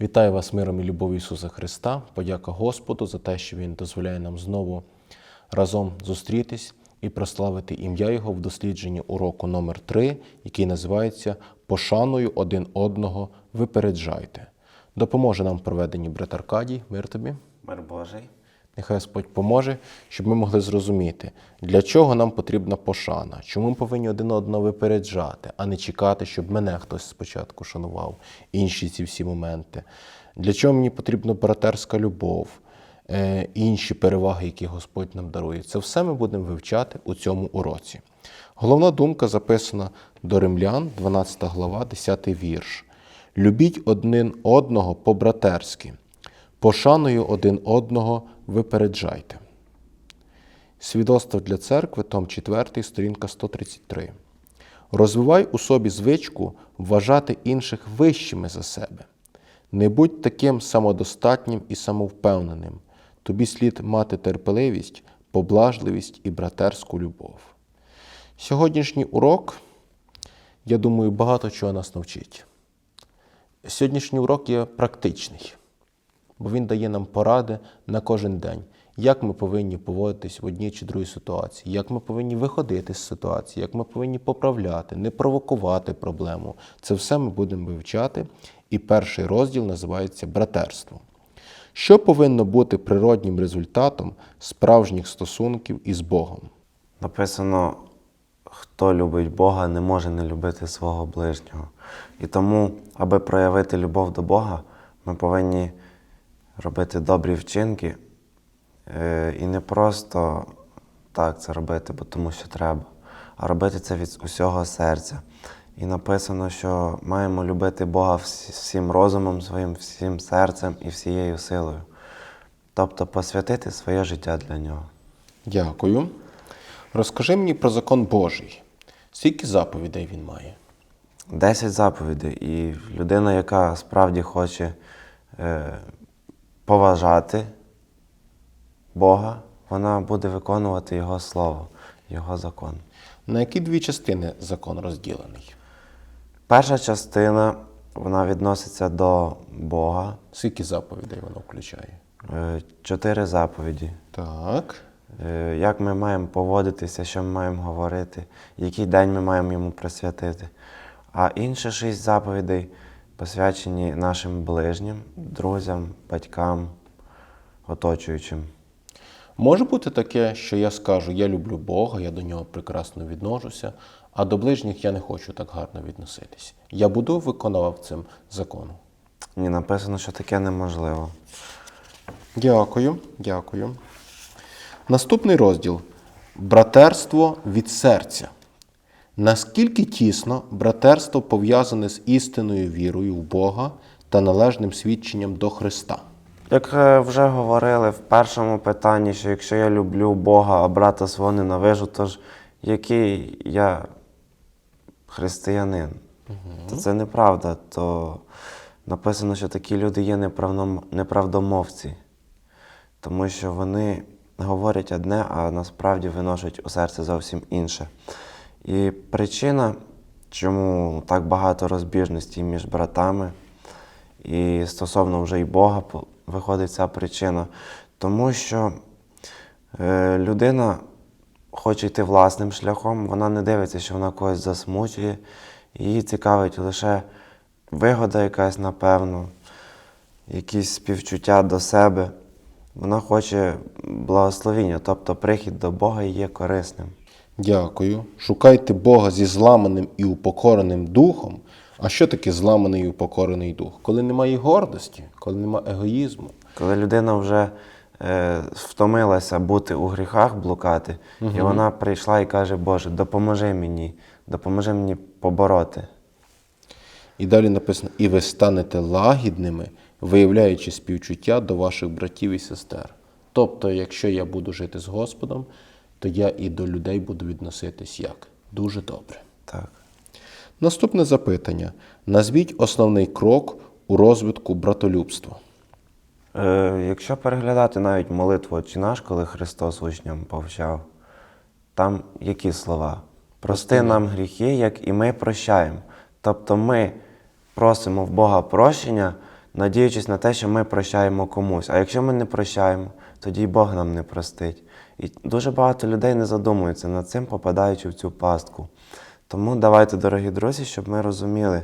Вітаю вас миром і любов'ю Ісуса Христа. Подяка Господу за те, що Він дозволяє нам знову разом зустрітись і прославити ім'я Його в дослідженні уроку номер 3 який називається Пошаною один одного випереджайте. Допоможе нам в проведенні брат Аркадій. Мир тобі. Мир Божий. Нехай Господь поможе, щоб ми могли зрозуміти, для чого нам потрібна пошана, чому ми повинні один одного випереджати, а не чекати, щоб мене хтось спочатку шанував, інші ці всі моменти. Для чого мені потрібна братерська любов, е, інші переваги, які Господь нам дарує. Це все ми будемо вивчати у цьому уроці. Головна думка записана до Римлян, 12 глава, 10 вірш. Любіть один одного по-братерськи. Пошаною один одного випереджайте. Свідоцтво для церкви, том 4, сторінка 133. Розвивай у собі звичку вважати інших вищими за себе. Не будь таким самодостатнім і самовпевненим. Тобі слід мати терпеливість, поблажливість і братерську любов. Сьогоднішній урок, я думаю, багато чого нас навчить. Сьогоднішній урок є практичний бо він дає нам поради на кожен день, як ми повинні поводитись в одній чи другій ситуації, як ми повинні виходити з ситуації, як ми повинні поправляти, не провокувати проблему. Це все ми будемо вивчати. І перший розділ називається братерство. Що повинно бути природнім результатом справжніх стосунків із Богом? Написано, хто любить Бога, не може не любити свого ближнього. І тому, аби проявити любов до Бога, ми повинні робити добрі вчинки е, і не просто так це робити, бо тому що треба, а робити це від усього серця. І написано, що маємо любити Бога всім розумом своїм, всім серцем і всією силою. Тобто посвятити своє життя для нього. Дякую. Розкажи мені про закон Божий. Скільки заповідей він має? Десять заповідей. І людина, яка справді хоче е, поважати Бога, вона буде виконувати Його слово, Його закон. На які дві частини закон розділений? Перша частина вона відноситься до Бога, Скільки заповідей воно включає? е, чотири заповіді. Так. Е, Як ми маємо поводитися, що ми маємо говорити, який день ми маємо йому присвятити. А інші шість заповідей посвячені нашим ближнім, друзям, батькам, оточуючим. Може бути таке, що я скажу, я люблю Бога, я до нього прекрасно відношуся, а до ближніх я не хочу так гарно відноситись. Я буду виконував цим законом. Ні, написано, що таке неможливо. Дякую, дякую. Наступний розділ братерство від серця. Наскільки тісно братерство пов'язане з істинною вірою в Бога та належним свідченням до Христа? Як е, вже говорили в першому питанні, що якщо я люблю Бога, а брата свого ненавижу, то ж який я християнин? То це неправда. То написано, що такі люди є неправдомовці, тому що вони говорять одне, а насправді виношують у серце зовсім інше. І причина, чому так багато розбіжностей між братами, і стосовно вже й Бога виходить ця причина. Тому що е, людина хоче йти власним шляхом, вона не дивиться, що вона когось засмучує. Її цікавить лише вигода якась, напевно, якісь співчуття до себе. Вона хоче благословіння, тобто прихід до Бога є корисним. Дякую. Шукайте Бога зі зламаним і упокореним духом. А що таке зламаний і упокорений дух? Коли немає гордості, коли немає егоїзму. Коли людина вже е, втомилася бути у гріхах, блукати, і вона прийшла і каже, Боже, допоможи мені, допоможи мені побороти. І далі написано: і ви станете лагідними, виявляючи співчуття до ваших братів і сестер. Тобто, якщо я буду жити з Господом, то я і до людей буду відноситись як? Дуже добре. Так. Наступне запитання: назвіть основний крок у розвитку братолюбства. Е, якщо переглядати навіть молитву «Отче наш, коли Христос учням повчав, там які слова? Прости нам гріхи, як і ми прощаємо. Тобто ми просимо в Бога прощення надіючись на те, що ми прощаємо комусь. А якщо ми не прощаємо, тоді й Бог нам не простить. І дуже багато людей не задумуються над цим, попадаючи в цю пастку. Тому давайте, дорогі друзі, щоб ми розуміли,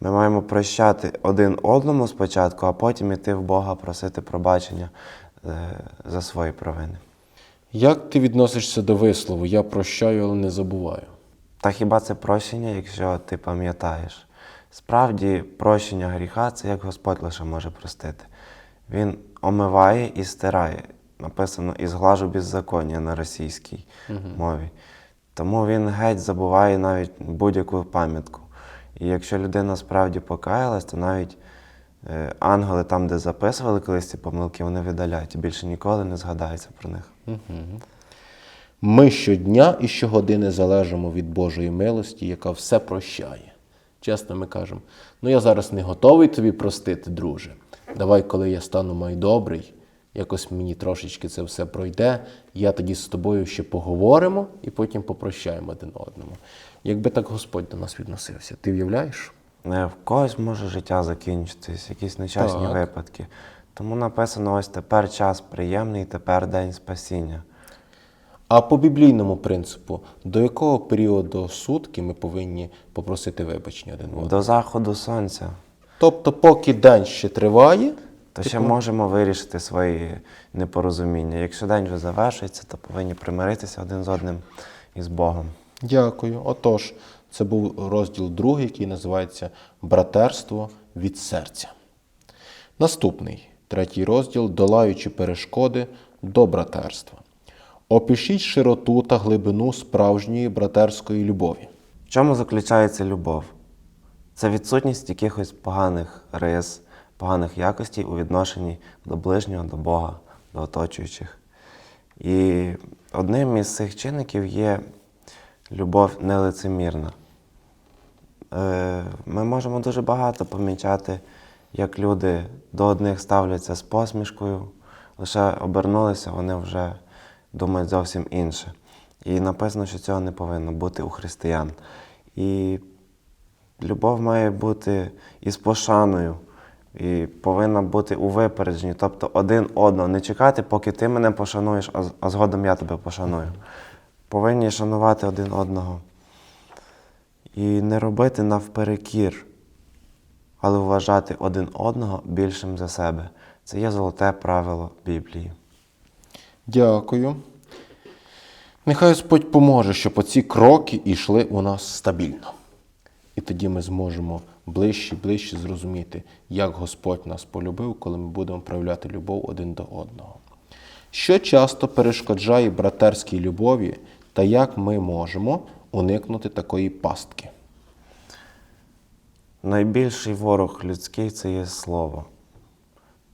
ми маємо прощати один одному спочатку, а потім іти в Бога просити пробачення е, за свої провини. Як ти відносишся до вислову Я прощаю, але не забуваю? Та хіба це прощення, якщо ти пам'ятаєш? Справді, прощення гріха це як Господь лише може простити. Він омиває і стирає. Написано і зглажу беззаконня на російській мові. Тому він геть забуває навіть будь-яку пам'ятку. І якщо людина справді покаялась, то навіть е, ангели там, де записували колись ці помилки, вони видаляють і більше ніколи не згадається про них. Ми щодня і щогодини залежимо від Божої милості, яка все прощає. Чесно, ми кажемо, ну я зараз не готовий тобі простити, друже. Давай, коли я стану майдобрий, якось мені трошечки це все пройде, я тоді з тобою ще поговоримо і потім попрощаємо один одному. Якби так Господь до нас відносився, ти уявляєш? Е, В когось може життя закінчитись, якісь нещасні Так. випадки. Тому написано: ось тепер час приємний, тепер день спасіння. А по біблійному принципу, до якого періоду сутки ми повинні попросити вибачення один одного? До заходу сонця. Тобто, поки день ще триває, То ще можемо вирішити свої непорозуміння. Якщо день вже завершується, то повинні примиритися один з одним і з Богом. Дякую. Отож, це був розділ другий, який називається Братерство від серця. Наступний третій розділ Долаючи перешкоди до братерства. Опишіть широту та глибину справжньої братерської любові. В чому заключається любов? Це відсутність якихось поганих рис, поганих якостей у відношенні до ближнього, до Бога, до оточуючих. І одним із цих чинників є любов нелицемірна. Е, Ми можемо дуже багато помічати, як люди до одних ставляться з посмішкою, лише обернулися, вони вже думають зовсім інше. І написано, що цього не повинно бути у християн. І любов має бути із пошаною, і повинна бути у випередженні, тобто один одного. Не чекати, поки ти мене пошануєш, а згодом я тебе пошаную. Повинні шанувати один одного. І не робити навперекір, але вважати один одного більшим за себе. Це є золоте правило Біблії. Дякую. Нехай Господь поможе, щоб оці кроки йшли у нас стабільно. І тоді ми зможемо ближче і ближче зрозуміти, як Господь нас полюбив, коли ми будемо проявляти любов один до одного. Що часто перешкоджає братерській любові та як ми можемо уникнути такої пастки? Найбільший ворог людський це є слово,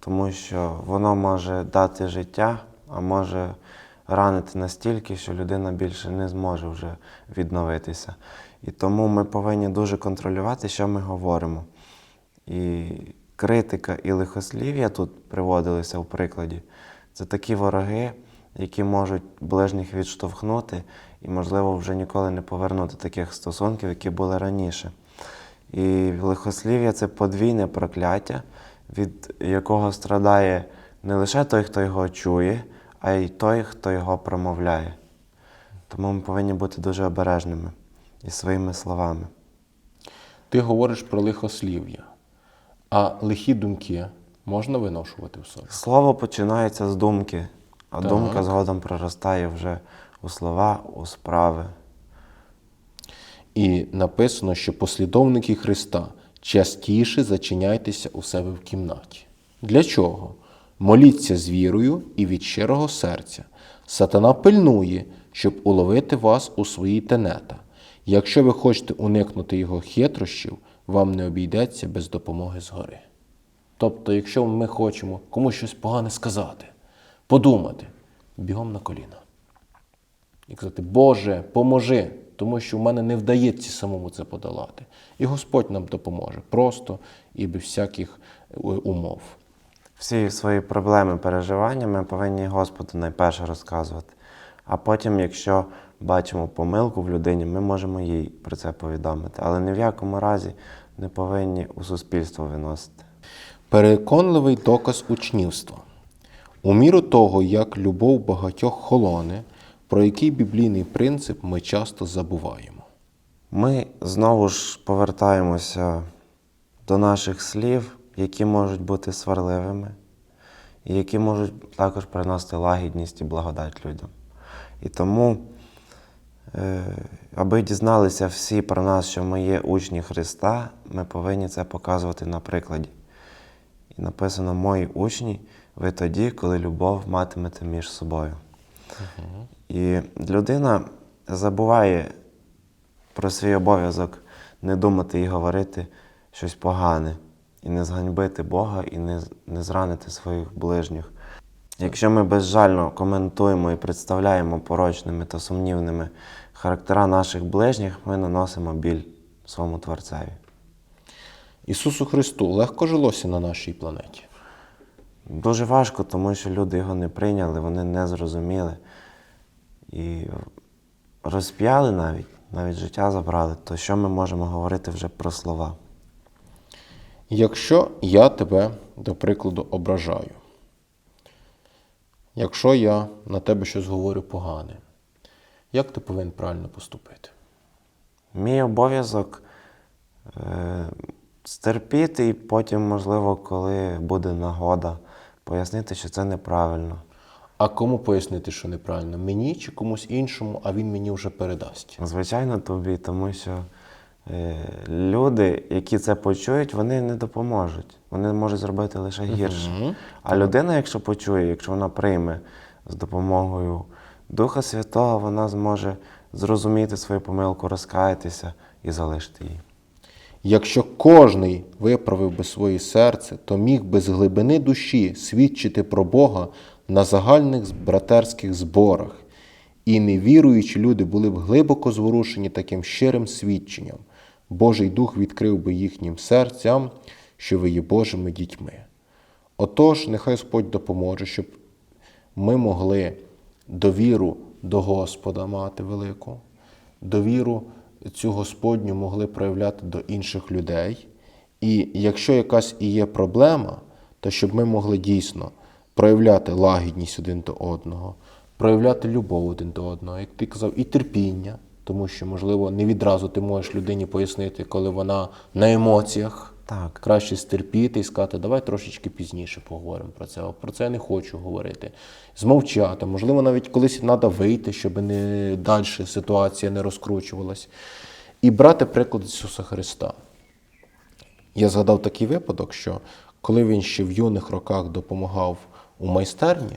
тому що воно може дати життя, а може ранити настільки, що людина більше не зможе вже відновитися. І тому ми повинні дуже контролювати, що ми говоримо. І критика і лихослів'я тут приводилися у прикладі. Це такі вороги, які можуть ближніх відштовхнути і, можливо, вже ніколи не повернути таких стосунків, які були раніше. І лихослів'я це подвійне прокляття, від якого страдає не лише той, хто його чує, а й той, хто його промовляє. Тому ми повинні бути дуже обережними із своїми словами. Ти говориш про лихослів'я, а лихі думки можна виношувати в собі? Слово починається з думки, а Так. думка згодом проростає вже у слова, у справи. І написано, що послідовники Христа частіше зачиняйтеся у себе в кімнаті. Для чого? Моліться з вірою і від щирого серця. Сатана пильнує, щоб уловити вас у свої тенета. Якщо ви хочете уникнути його хитрощів, вам не обійдеться без допомоги згори. Тобто, якщо ми хочемо комусь щось погане сказати, подумати, бігом на коліна. І казати, Боже, поможи, тому що в мене не вдається самому це подолати. І Господь нам допоможе просто і без всяких е, умов. Всі свої проблеми, переживання ми повинні Господу найперше розказувати. А потім, якщо бачимо помилку в людині, ми можемо їй про це повідомити. Але ні в якому разі не повинні у суспільство виносити. Переконливий доказ учнівства. У міру того, як любов багатьох холоне, про який біблійний принцип ми часто забуваємо. Ми знову ж повертаємося до наших слів, які можуть бути сварливими, і які можуть також приносити лагідність і благодать людям. І тому, аби дізналися всі про нас, що ми є учні Христа, ми повинні це показувати на прикладі. І написано Мої учні, ви тоді, коли любов матимете між собою. І людина забуває про свій обов'язок не думати і говорити щось погане, і не зганьбити Бога, і не, не зранити своїх ближніх. Якщо ми безжально коментуємо і представляємо порочними та сумнівними характера наших ближніх, ми наносимо біль своєму Творцеві. Ісусу Христу легко жилося на нашій планеті. Дуже важко, тому що люди його не прийняли, вони не зрозуміли і розп'яли навіть, навіть життя забрали, то що ми можемо говорити вже про слова? Якщо я тебе, до прикладу, ображаю, якщо я на тебе щось говорю погане, як ти повинен правильно поступити? Мій обов'язок е, стерпіти і потім, можливо, коли буде нагода, пояснити, що це неправильно. А кому пояснити, що неправильно? Мені чи комусь іншому, а він мені вже передасть. Звичайно, тобі, тому що люди, які це почують, вони не допоможуть. Вони можуть зробити лише гірше. А людина, якщо почує, якщо вона прийме з допомогою Духа Святого, вона зможе зрозуміти свою помилку, розкаятися і залишити її. Якщо кожний виправив би своє серце, то міг би з глибини душі свідчити про Бога на загальних братерських зборах, і невіруючі люди були б глибоко зворушені таким щирим свідченням. Божий Дух відкрив би їхнім серцям, що ви є Божими дітьми. Отож, нехай Господь допоможе, щоб ми могли довіру до Господа мати велику, довіру цю Господню могли проявляти до інших людей. І якщо якась і є проблема, то щоб ми могли дійсно проявляти лагідність один до одного, проявляти любов один до одного, як ти казав, і терпіння, тому що, можливо, не відразу ти можеш людині пояснити, коли вона на емоціях. Так. Краще стерпіти і сказати, давай трошечки пізніше поговоримо про це. Про це я не хочу говорити. Змовчати, можливо, навіть колись треба вийти, щоб не далі ситуація не розкручувалась. І брати приклад Ісуса Христа. Я згадав такий випадок, що коли він ще в юних роках допомагав у майстерні,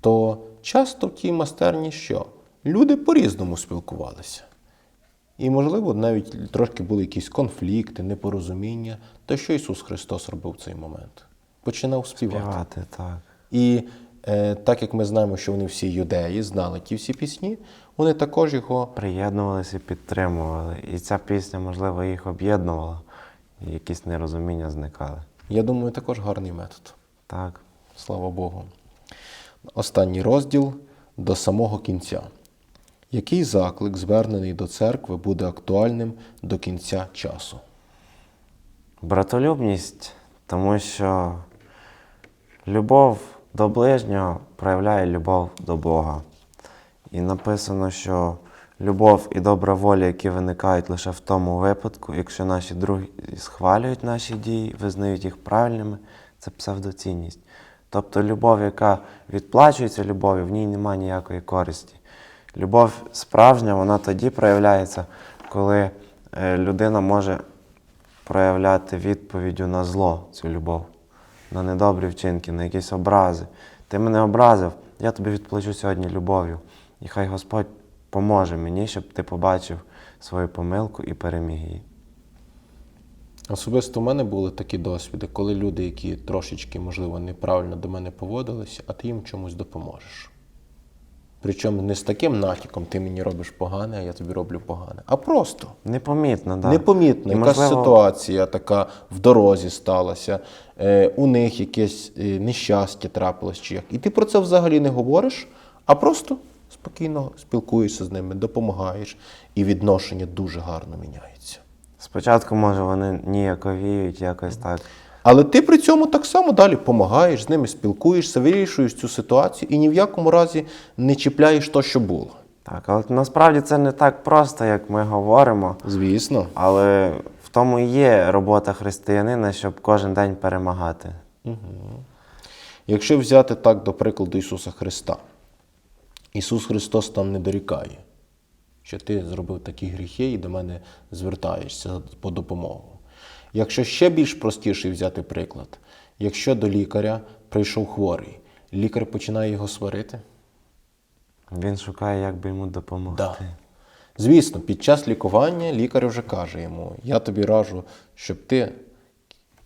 то часто в тій майстерні що? Люди по-різному спілкувалися. І, можливо, навіть трошки були якісь конфлікти, непорозуміння. То що Ісус Христос робив в цей момент? Починав співати. Співати, так. І е, так як ми знаємо, що вони всі юдеї, знали ті всі пісні, вони також його Приєднувалися і підтримували. І ця пісня, можливо, їх об'єднувала, і якісь нерозуміння зникали. Я думаю, також гарний метод. Так. Слава Богу. Останній розділ до самого кінця. Який заклик, звернений до церкви, буде актуальним до кінця часу? Братолюбність, тому що любов до ближнього проявляє любов до Бога. І написано, що любов і добра воля, які виникають лише в тому випадку, якщо наші другі схвалюють наші дії, визнають їх правильними, це псевдоцінність. Тобто любов, яка відплачується любов'ю, в ній немає ніякої користі. Любов справжня, вона тоді проявляється, коли е, людина може проявляти відповіддю на зло цю любов, на недобрі вчинки, на якісь образи. Ти мене образив, я тобі відплачу сьогодні любов'ю. І хай Господь поможе мені, щоб ти побачив свою помилку і переміг її. Особисто в мене були такі досвіди, коли люди, які трошечки, можливо, неправильно до мене поводилися, а ти їм чомусь допоможеш. Причому не з таким натяком ти мені робиш погане, а я тобі роблю погане, а просто. Непомітно, так. Непомітно, І, якась можливо, ситуація така в дорозі сталася, е, у них якесь е, нещастя трапилось чи як. І ти про це взагалі не говориш, а просто спокійно спілкуєшся з ними, допомагаєш, і відношення дуже гарно міняється. Спочатку, може, вони ніяковіють, якось так. Але ти при цьому так само далі допомагаєш, з ними спілкуєшся, вирішуєш цю ситуацію і ні в якому разі не чіпляєш то, що було. Так, але насправді це не так просто, як ми говоримо. Звісно. Але в тому і є робота християнина, щоб кожен день перемагати. Якщо взяти так до прикладу Ісуса Христа, Ісус Христос там не дорікає, що ти зробив такі гріхи і до мене звертаєшся по допомогу. Якщо ще більш простіший взяти приклад, якщо до лікаря прийшов хворий, лікар починає його сварити. Він шукає, як би йому допомогти. Да. Звісно, під час лікування лікар вже каже йому: я тобі раджу, щоб ти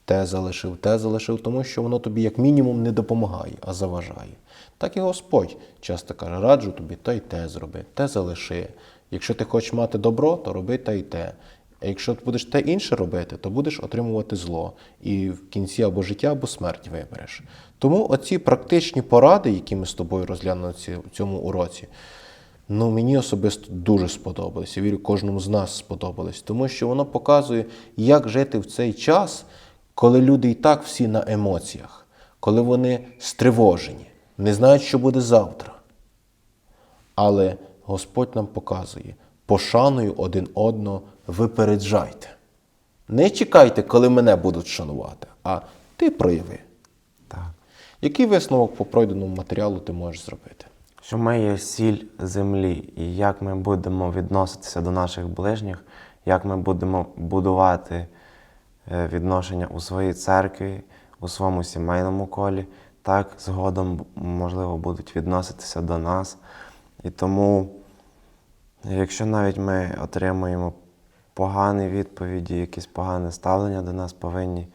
те залишив, те залишив, тому що воно тобі як мінімум не допомагає, а заважає. Так і Господь часто каже: раджу тобі то й те зроби, те залиши. Якщо ти хочеш мати добро, то роби те й те. А якщо ти будеш те інше робити, то будеш отримувати зло. І в кінці або життя, або смерть вибереш. Тому оці практичні поради, які ми з тобою розглянули в цьому уроці, Ну, мені особисто дуже сподобалось. Я вірю, кожному з нас сподобалось, тому що воно показує, як жити в цей час, коли люди і так всі на емоціях, коли вони стривожені, не знають, що буде завтра. Але Господь нам показує, пошаною один одного випереджайте. Не чекайте, коли мене будуть шанувати, а ти прояви. Так. Який висновок по пройденому матеріалу ти можеш зробити? Що ми є сіль землі, і як ми будемо відноситися до наших ближніх, як ми будемо будувати е, відношення у своїй церкві, у своєму сімейному колі, так згодом, можливо, будуть відноситися до нас. І тому, якщо навіть ми отримуємо погані відповіді, якісь погане ставлення до нас, повинні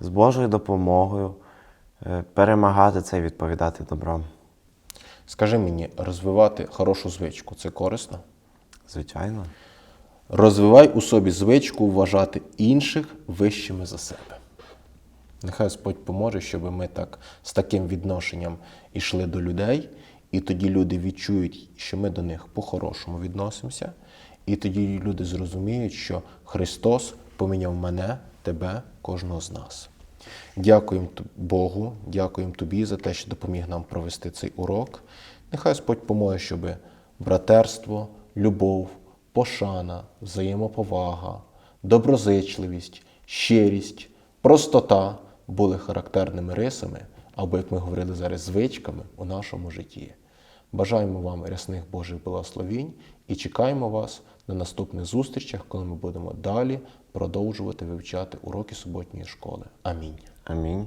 з Божою допомогою е, перемагати це і відповідати добром. Скажи мені, розвивати хорошу звичку це корисно? Звичайно. Розвивай у собі звичку вважати інших вищими за себе. Нехай Господь поможе, щоб ми так з таким відношенням йшли до людей, і тоді люди відчують, що ми до них по-хорошому відносимося, і тоді люди зрозуміють, що Христос поміняв мене, тебе, кожного з нас. Дякуємо Богу, дякуємо тобі за те, що допоміг нам провести цей урок. Нехай Господь поможе, щоб братерство, любов, пошана, взаємоповага, доброзичливість, щирість, простота були характерними рисами, або, як ми говорили зараз, звичками у нашому житті. Бажаємо вам рясних Божих благословінь і чекаємо вас на наступних зустрічах, коли ми будемо далі продовжувати вивчати уроки суботньої школи. Амінь. Амінь.